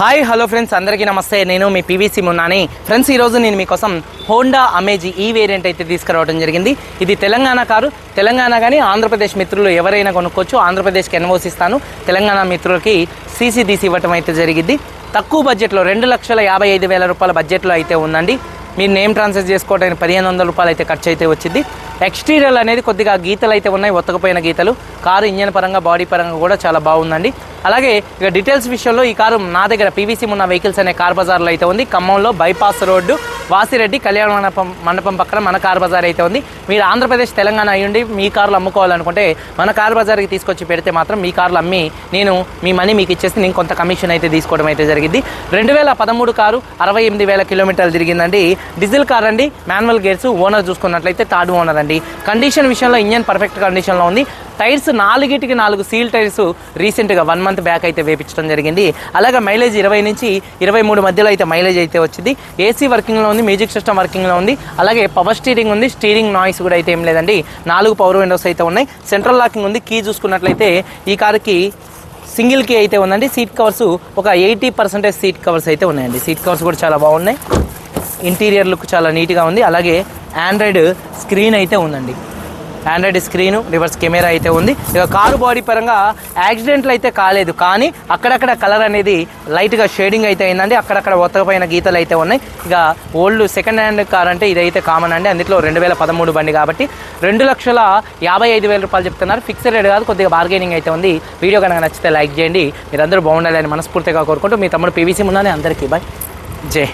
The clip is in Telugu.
హాయ్ హలో ఫ్రెండ్స్ అందరికీ నమస్తే. నేను మీ పీవీసీ మున్నాని. ఫ్రెండ్స్ ఈరోజు నేను మీకోసం హోండా అమేజీ ఈ వేరియంట్ అయితే తీసుకురావడం జరిగింది. ఇది తెలంగాణ కారు. తెలంగాణ కానీ ఆంధ్రప్రదేశ్ మిత్రులు ఎవరైనా కొనుక్కోవచ్చు. ఆంధ్రప్రదేశ్కి ఎన్వోసిస్తాను తెలంగాణ మిత్రులకి సీసీ తీసి ఇవ్వటం అయితే జరిగింది. తక్కువ బడ్జెట్లో రెండు లక్షల యాభై ఐదు వేల రూపాయల బడ్జెట్లో అయితే ఉందండి. మీరు నేమ్ ట్రాన్స్ఫర్ చేసుకోవడానికి పదిహేను వందల రూపాయలు అయితే ఖర్చు అయితే వచ్చింది. ఎక్స్టీరియర్ అనేది కొద్దిగా గీతలు అయితే ఉన్నాయి ఒత్తకపోయిన గీతలు. కారు ఇంజన్ పరంగా బాడీ పరంగా కూడా చాలా బాగుందండి. అలాగే ఇక డీటెయిల్స్ విషయంలో ఈ కారు నా దగ్గర పీవీసీ ఉన్న వెహికల్స్ అనే కార్ బజార్లో అయితే ఉంది. ఖమ్మంలో బైపాస్ రోడ్డు. వాసిరెడ్డి కళ్యాణ మండపం మండపం పక్కన మన కార్ బజార్ అయితే ఉంది. మీరు ఆంధ్రప్రదేశ్ తెలంగాణ అయ్యుండి మీ కార్లు అమ్ముకోవాలనుకుంటే మన కార్ బజార్కి తీసుకొచ్చి పెడితే మాత్రం మీ కార్లు అమ్మి నేను మీ మనీ మీకు ఇచ్చేసి నేను కొంత కమిషన్ అయితే తీసుకోవడం అయితే జరిగింది. రెండు వేల పదమూడు కారు అరవై ఎనిమిది వేల కిలోమీటర్లు తిరిగిందండి. డీజిల్ కార్ అండి మాన్యువల్ గేర్స్ ఓనర్ చూసుకున్నట్లయితే థర్డ్ ఓనర్ అండి. కండిషన్ విషయంలో ఇంజన్ పర్ఫెక్ట్ కండిషన్లో ఉంది. టైర్స్ నాలుగిటికి నాలుగు సీల్ టైర్స్ రీసెంట్గా వన్ మంత్ బ్యాక్ అయితే వేపించడం జరిగింది. అలాగే మైలేజ్ ఇరవై నుంచి ఇరవై మూడు మధ్యలో అయితే మైలేజ్ అయితే వచ్చింది. ఏసీ వర్కింగ్లో ఉంది మ్యూజిక్ సిస్టమ్ వర్కింగ్లో ఉంది అలాగే పవర్ స్టీరింగ్ ఉంది స్టీరింగ్ నాయిస్ కూడా అయితే ఏం లేదండి. నాలుగు పవర్ విండోస్ అయితే ఉన్నాయి. సెంట్రల్ లాకింగ్ ఉంది. కీ చూసుకున్నట్లయితే ఈ కారుకి సింగిల్ కీ అయితే ఉందండి. సీట్ కవర్స్ ఒక ఎయిటీ పర్సెంటేజ్ సీట్ కవర్స్ అయితే ఉన్నాయండి. సీట్ కవర్స్ కూడా చాలా బాగున్నాయి. ఇంటీరియర్ లుక్ చాలా నీట్గా ఉంది. అలాగే ఆండ్రాయిడ్ స్క్రీన్ అయితే ఉందండి. ఆండ్రాయిడ్ స్క్రీన్ రివర్స్ కెమెరా అయితే ఉంది. ఇక కారు బాడీ పరంగా యాక్సిడెంట్లు అయితే కాలేదు. కానీ అక్కడక్కడ కలర్ అనేది లైట్గా షేడింగ్ అయితే అయిందండి. అక్కడక్కడ ఒత్తకపోయిన గీతలు అయితే ఉన్నాయి. ఇక ఓల్డ్ సెకండ్ హ్యాండ్ కార్ అంటే ఇదైతే కామన్ అండి. అందులో రెండు వేల పదమూడు బండి కాబట్టి రెండు లక్షల యాభై ఐదు వేల రూపాయలు చెప్తున్నారు. ఫిక్స్డ్ రేట్ కాదు కొద్దిగా బార్గెనింగ్ అయితే ఉంది. వీడియో కనుక నచ్చితే లైక్ చేయండి. మీరందరూ బాగుండాలని మనస్ఫూర్తిగా కోరుకుంటూ మీ తమ్ముడు పీవీసీ ముందని అందరికీ బాయ్ జై